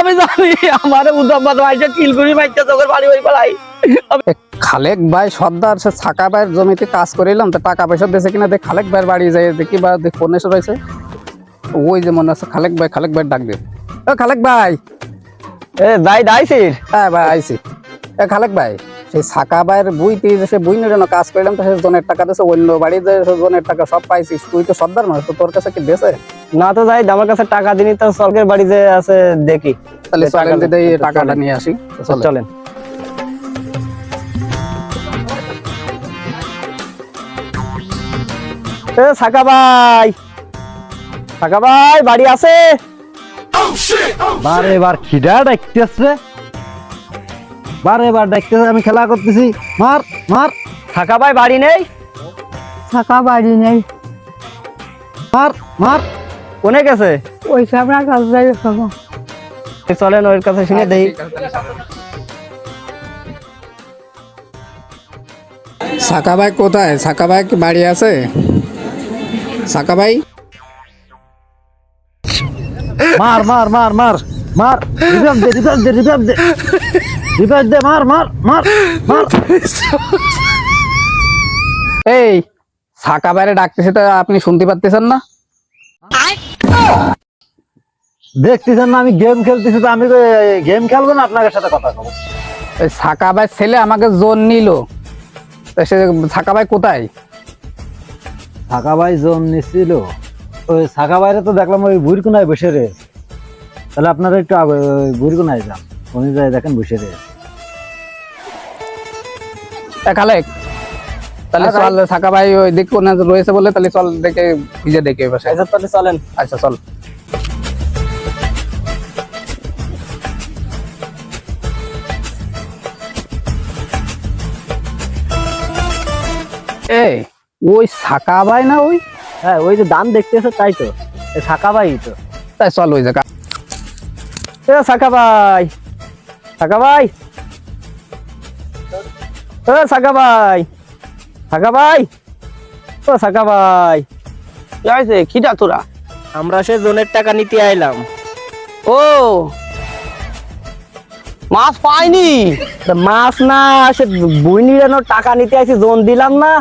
আমি জানি আমার উদ্দাম মাইছে কিলগুড়ি মাইতে তোকে বাড়ি বাড়ি পালাই। খালেক ভাই সর্দার সে ছাকা ভাইয়ের জমিতে কাজ করিলাম তো টাকা পয়সা দিয়েছে কিনা দেখ খালেক ভাইয়ের বাড়ি যাই দেখি বা দেখ ফোন এসে রয়েছে। ওই যে মনে আছে খালেক ভাই খালেক ভাই ডাক দে ও খালেক ভাই। এ ভাই দাইছিস হ্যাঁ ভাই আইছি এ খালেক ভাই। সেই ছাকা ভাইয়ের বুইতে যে সে বুইনের জন্য কাজ করলাম তো সে জনের টাকা দিয়েছে অন্য বাড়িতে সে জনের টাকা সব পাইছিস তুই তো সর্দার মানুষ তো তোর কাছে কি দেশে? না তো যাই আমার কাছে টাকা দিনি তো সরকার বাড়ি যে আছে দেখি। তাহলে দিদি টাকাটা নিয়ে আসি চলেন। চলেন। এ সাকা ভাই সাকা ভাই বাড়ি আছে বারে বার খিদা ডাকতেছে। বারে বার ডাকতেছে আমি খেলা করতেছি। মার মার। সাকা ভাই বাড়ি নেই? থাকা বাড়ি নেই। মার মার। কোনে গেছে? ওই সামনে কাজ যাই চলেন ওর কাছে শুনে দেই। সাকা ভাই কোথায়? সাকা ভাই কি বাড়ি আছে? সাকা ভাই? মার মার মার মার। মার। রিভাইভ দে রিভাইভ দে দে। রিভাইভ দে মার মার মার মার। এই সাকা বাইরে ডাকতেছে তো আপনি শুনতে পারতেছেন না? দেখতেছেন না আমি গেম খেলতেছি তো আমি গেম খেলব না আপনাদের সাথে কথা বলব? ওই সাকা ভাই ছেলে আমাকে জোন নিল। সে সাকা ভাই কোথায়? সাকা ভাই জোন নিছিল। ওই সাকা বাইরে তো দেখলাম ওই বুড়িকুনায় বসে রে তাহলে আপনারা একটু বুড়িকুনায় যান। উনি যাই দেখেন বসে রয়েছে খালেক তাহলে হ্যাঁ, চল সাকা ভাই ওই দিক কোনে রয়েছে বলে তাহলে চল দেখে খুঁজে দেখে তাহলে চলেন। আচ্ছা চল। এই ওই সাকা ভাই না ওই? হ্যাঁ ওই যে দান দেখতেছে তাই তো। সাকা ভাই তো। তাই চল ওই জায়গা। এ সাকা ভাই। সাকা ভাই। এ সাকা ভাই। সাকা ভাই। ও সাকা ভাই। কি হয়েছে? খিদা তোরা? আমরা সে জোনের টাকা নিতে আইলাম। ও। মাছ পাইনি? মাছ না সে বুইনিরানোর টাকা নিতে আসি জোন দিলাম না।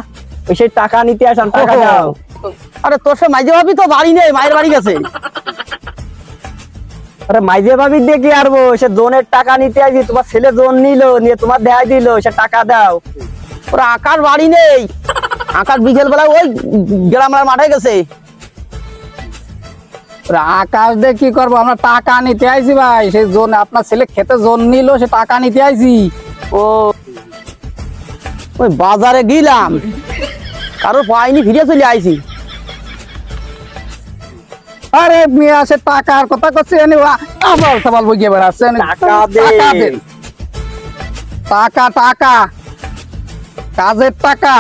সেই টাকা নিতে আসাম টাকা দাও। আরে তোর সে মাইজে ভাবি তো বাড়ি নেই মায়ের বাড়ি গেছে। আরে মাইজে ভাবি দিয়ে কি আরবো সে জোনের টাকা নিতে আসি তোমার ছেলে জোন নিলো, নিয়ে তোমার দেয় দিল, সে টাকা দাও। ওরা আকার বাড়ি নেই। আকার বিকেল বেলা ওই গ্রামের মাঠে গেছে। আকাশ দিয়ে কি করব? আমরা টাকা নিতে আইছি ভাই। সে জোন, আপনার ছেলে খেতে জোন নিল, সে টাকা নিতে আইছি। ও, ওই বাজারে গেলাম। কারোর পাইনি, ফিরে চলে আইছি। আরে মেয়ে আসে টাকার কথা করছে এনে আবার সবাল বইয়ে বেড়াচ্ছে। টাকা। টাকা দেন। টাকা টাকা। কাজের টাকা।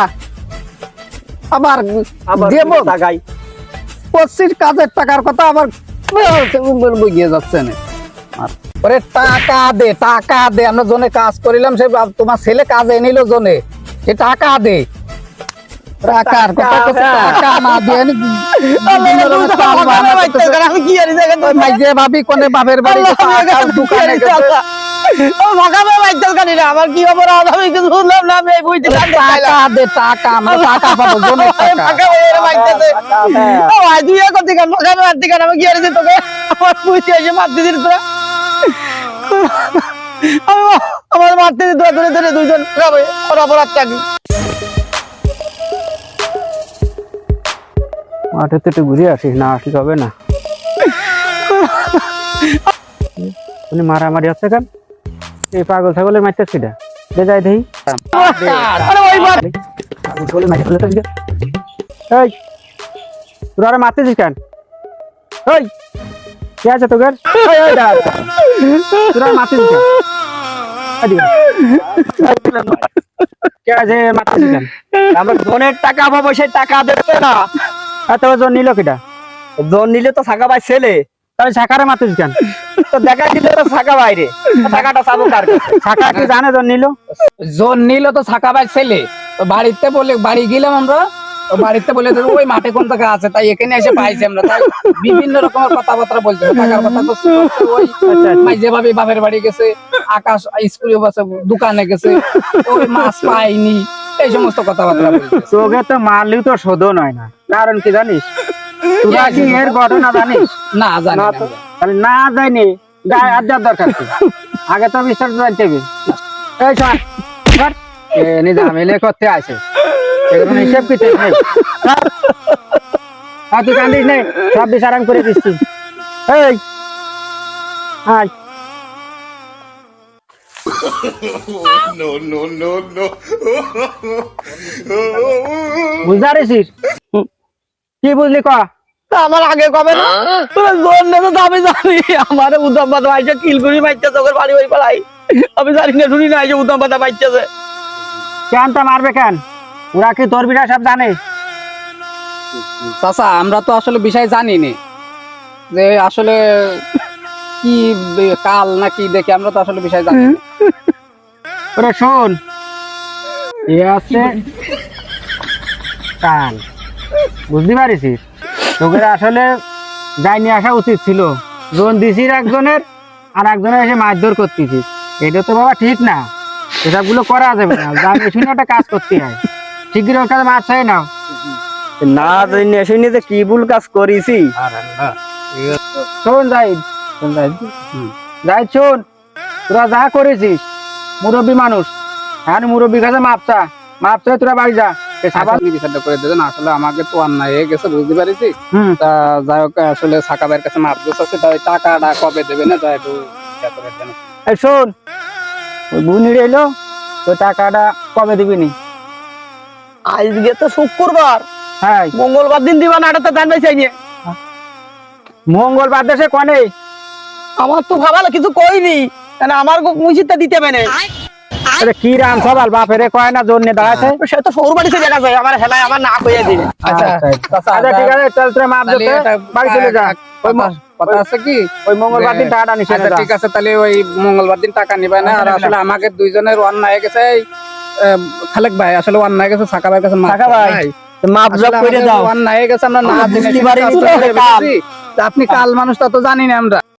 আবার দেব। টাকাই। কাজের টাকার কথা আবার বইয়ে যাচ্ছে না ওরে টাকা দে টাকা দে। আমরা জনে কাজ করিলাম সে তোমার ছেলে কাজে নিল জনে। সে টাকা দে। টাকার কথা করছে, টাকা না দিয়ে আমি কি জানি দেখেন তো? মাইজে ভাবি কোনে বাপের বাড়ি আল্লাহ, গেছে, আমি আকাশ এখানে দোকানে গেছে। ও মাখাবে বাইতেল কানি না আমার কি খবর আমি কিছু শুনলাম না আমি এই টাকা দে টাকা আমরা টাকা পাবো জনের টাকা মাখাবে বাইতেছে ও ভাই তুই এক কথা কেন মাখাবে মারতে কেন আমি কি জানি তোকে আমার বুঝতে এসে মারতে দিলি তোরা আমার মারতে দিত ধরে ধরে দুইজন খাবে ওর অপরাধ চাকরি মাঠে তো একটু ঘুরে আসিস না আসলে হবে না? উনি মারামারি হচ্ছে কেন? এই পাগল ছাগলের মারতে সেটা দে যাই দেই আরে পাগল ছাগলের মারতে ফেলে এই তোরা আরে মারতেছিস কেন? ওই কে আছে তোরা মারতেছিস কেন? এদিকে কে আছে মারতেছিস কেন? আমরা জনের টাকা পাবো সেই টাকা দেবে না। এত জন নিল কিটা? জন নিলে তো ভাই ছেলে। কেন? তো দেখা দিলে তো থাকা বাইরে টাকাটা চাবো কার কাছে? কি জানে জন নিল? জন নিল তো ছাকা ভাই ছেলে। তো বাড়িতে বলে বাড়ি গেলাম আমরা। ও বাড়িতে বলে ওই মাঠে কোন জায়গা আছে? তাই এখানে এসে পাইছি আমরা। তাই বিভিন্ন রকমের কথাবার্তা বলছে। টাকার কথা করছে, ওই মাই যেভাবে বাপের বাড়ি গেছে আকাশ স্কুলে বসে দোকানে গেছে ওই মাছ পাইনি। এই সমস্ত কথাবার্তা তোকে তো মারলেও তো শোধন হয় না। কারণ কি জানিস? তোরা কি এর ঘটনা জানিস? না জানি না। জানি গায়ে হাত দেওয়ার দরকার আগে তো বিস্তার জানতে হবে। এই শোন শোন। এ নিজে আমিলে করতে আছে এরকম হিসেব কি ঠিক নেই আর তুই কান্দিস নেই সব বিচার আমি করে দিচ্ছি। এই আয়। বুঝতে পারিস কি বুঝলি ক? আমার আগে কবে না? জোর তো আমি জানি। আমার উদ্যম পাতা পাইছে কিলগুড়ি মাইতেছে ওদের বাড়ি বাড়ি পালাই আমি জানি না শুনি না এই যে উদ্যম পাতা পাইতেছে কেন তা মারবে কেন? ওরা কি তোর বিটা সব জানে? চাচা আমরা তো আসলে বিষয় জানি নে যে আসলে কি কাল নাকি দেখে আমরা তো আসলে বিষয় জানি। ওরে শোন। এ আছে কাল। বুঝতে আসলে যাই নিয়ে আসা উচিত ছিল। জোন দিছিস একজনের আর একজনের এসে মারধর করতেছিস। এটা তো বাবা ঠিক না। এসবগুলো করা যাবে না। জানিয়ে শুনে একটা কাজ করতে হয়। শিগগির ওর কাছে মাছ চাই নাও। না জানি শুনি যে কি ভুল কাজ করেছি শোন যাই। যাই শোন তোরা যা করেছিস মুরব্বী মানুষ। হ্যাঁ মুরব্বী কাছে মাপচা মাপচা তোরা বাড়ি যা। এ সাবান আপনি বিচারটা করে দেবেন আসলে আমাকে তো অন্যায় হয়ে গেছে বুঝতে পারিছি তা যাই হোক আসলে সাকা ভাইয়ের কাছে মাপ দোষ আছে তাই টাকাটা কবে দেবে না তাই একটু ইচ্ছা করে দেন। এই শোন ওই বুনি রইল তো টাকাটা কবে দিবি নি? আজকে তো শুক্রবার। হ্যাঁ। মঙ্গলবার দিন দিবা না এটা তো জানবে চাই মঙ্গলবার দেশে কনে? আমার তো ভাবালো কিছু কইনি। কেন আমার মুজিদটা দিতে না আরে কি রাম সবাল বাপেরে কয় না জন্য দাঁড়াছে সে তো সৌর বাড়িতে দেখা যায় আমার হেলায় আমার না কইয়া দিবে। আচ্ছা আচ্ছা ঠিক আছে চল তোরা মাপ তাহলে দিতে বাড়ি চলে যা। ওই কথা- কথা আছে কি? ওই মঙ্গলবার দিন টাকাটা নিছে আচ্ছা ঠিক আছে তাহলে ওই মঙ্গলবার দিন টাকা নিবে না। আর আসলে আমাকে দুইজনের অন্যায় হয়ে গেছে খালেক ভাই আসলে অন্যায় গেছে সাকা ভাইয়ের কাছে সাকা ভাই। মাপ জব করে দাও। অন্যায় হয়ে গেছে আমরা না আপনি কাল মানুষ তা তো জানি না আমরা।